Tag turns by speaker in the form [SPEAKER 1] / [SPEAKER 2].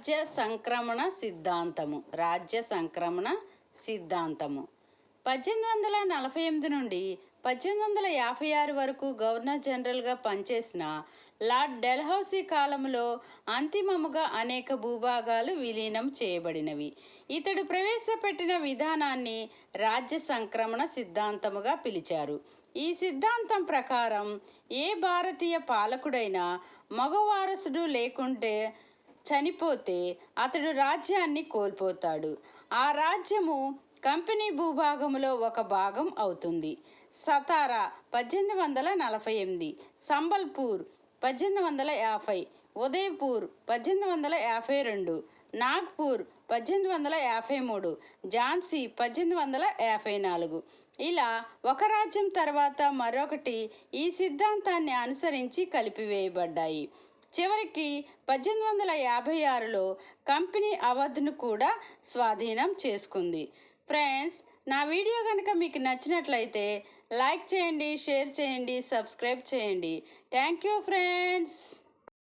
[SPEAKER 1] రాజ్య సంక్రమణ సిద్ధాంతము. రాజ్య సంక్రమణ సిద్ధాంతము. పద్దెనిమిది వందల నలభై ఎనిమిది నుండి పద్దెనిమిది వందల యాభై ఆరు వరకు గవర్నర్ జనరల్గా పనిచేసిన లార్డ్ డెల్హౌసీ కాలంలో అంతిమముగా అనేక భూభాగాలు విలీనం చేయబడినవి. ఇతడు ప్రవేశపెట్టిన విధానాన్ని రాజ్య సంక్రమణ సిద్ధాంతముగా పిలిచారు. ఈ సిద్ధాంతం ప్రకారం ఏ భారతీయ పాలకుడైనా మగవారసుడు లేకుంటే చనిపోతే అతడు రాజ్యాన్ని కోల్పోతాడు. ఆ రాజ్యము కంపెనీ భూభాగంలో ఒక భాగం అవుతుంది. సతారా పద్దెనిమిది వందల నలభై ఎనిమిది సంబల్పూర్ పద్దెనిమిది వందల యాభై ఉదయ్పూర్ పద్దెనిమిది వందల యాభై రెండు నాగ్పూర్ పద్దెనిమిది వందల యాభై మూడు ఝాన్సీ పద్దెనిమిది వందల యాభై నాలుగు. ఇలా ఒక రాజ్యం తర్వాత మరొకటి ఈ సిద్ధాంతాన్ని అనుసరించి కలిపివేయబడ్డాయి. చివరికి పద్దెనిమిది వందల యాభై ఆరులో కంపెనీ అవార్డును కూడా స్వాధీనం చేసుకుంది. ఫ్రెండ్స్ నా వీడియో కనుక మీకు నచ్చినట్లయితే లైక్ చేయండి షేర్ చేయండి సబ్స్క్రైబ్ చేయండి. Thank you friends!